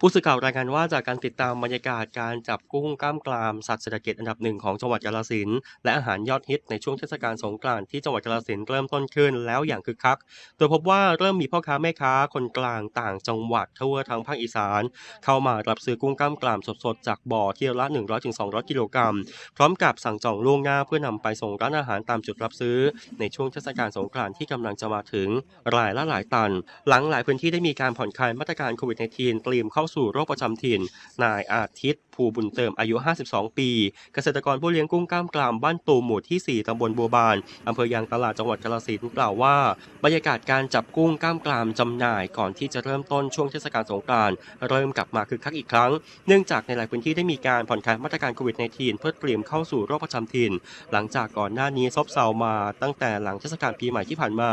ผู้สื่อข่าวรายงานว่าจากการติดตามบรรยากาศการจับกุ้งกล้ามกรามสัตว์เศรษฐกิจอันดับหนึ่งของจังหวัดกาฬสินธุ์และอาหารยอดฮิตในช่วงเทศกาลสงกรานต์ที่จังหวัดกาฬสินธุ์เริ่มต้นขึ้นแล้วอย่างคึกคัก โดยพบว่าเริ่มมีพ่อค้าแม่ค้าคนกลางต่างจังหวัดทั่วทั้งภาคอีสาน เข้ามารับซื้อกุ้งกล้ามกรามสดๆจากบ่อเที่ยวละ 100-200 กิโลกรัมพร้อมกับสั่งจองล่วงหน้าเพื่อนำไปส่งร้านอาหารตามจุดรับซื้อ ในช่วงเทศกาลสงกรานต์ที่กำลังจะมาถึงรายละหลายตัน หลังหลายพื้นที่ได้มีการผ่อนคลายมาตรการโควิด -19 เตรียมเข้าสู่โรคประจำถิ่น นายอาทิตย์ ภูบุญเติมอายุ 52 ปี เกษตรกรผู้เลี้ยงกุ้งกล้ามกรามบ้านตูมหมู่ที่ 4 ตำบลบัวบาน อำเภอยางตลาดจังหวัดกาฬสินธุ์กล่าวว่าบรรยากาศการจับกุ้งกล้ามกรามจำหน่ายก่อนที่จะเริ่มต้นช่วงเทศกาลสงกรานต์เริ่มกลับมาคึกคักอีกครั้ง เนื่องจากในหลายพื้นที่ได้มีการผ่อนคลายมาตรการโควิด -19 เพื่อเตรียมเข้าสู่โรคประจำถิ่น หลังจากก่อนหน้านี้ซบเซามาตั้งแต่หลังเทศกาลปีใหม่ที่ผ่านมา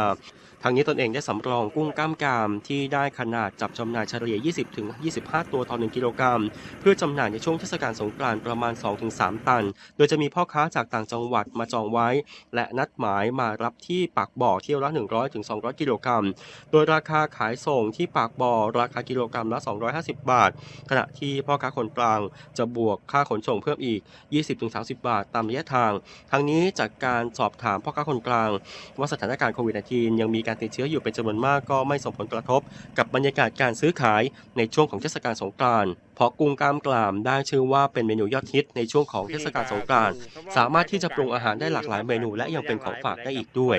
ทางนี้ตนเองได้สำรองกุ้งกล้ามกรามที่ได้ขนาดจับจำหน่ายเฉลี่ย 20-25ตัวต่อ 1 กิโลกรัม เพื่อจำหน่ายในช่วงเทศกาลสงกรานต์ประมาณ 2-3 ตัน โดยจะมีพ่อค้าจากต่างจังหวัดมาจองไว้ และนัดหมายมารับที่ปากบ่อเที่ยวละ 100-200 กิโลกรัม โดยราคาขายส่งที่ปากบ่อราคากิโลกรัมละ 250 บาท ขณะที่พ่อค้าคนกลางจะบวกค่าขนส่งเพิ่มอีก 20-30 บาทตามระยะทาง ทั้งนี้จากการสอบถามพ่อค้าคนกลาง ว่าสถานการณ์โควิด -19 ยังมีการติดเชื้ออยู่เป็นจำนวนมากก็ไม่ส่งผลกระทบ กับบรรยากาศการซื้อขายในช่วงของเทศกาลสงกรานต์เพราะกุ้งกล้ามกรามได้ชื่อว่าเป็นเมนูยอดฮิตในช่วงของเทศกาลสงกรานต์สามารถที่จะปรุงอาหารได้หลากหลายเมนูและยังเป็นของฝากได้อีกด้วย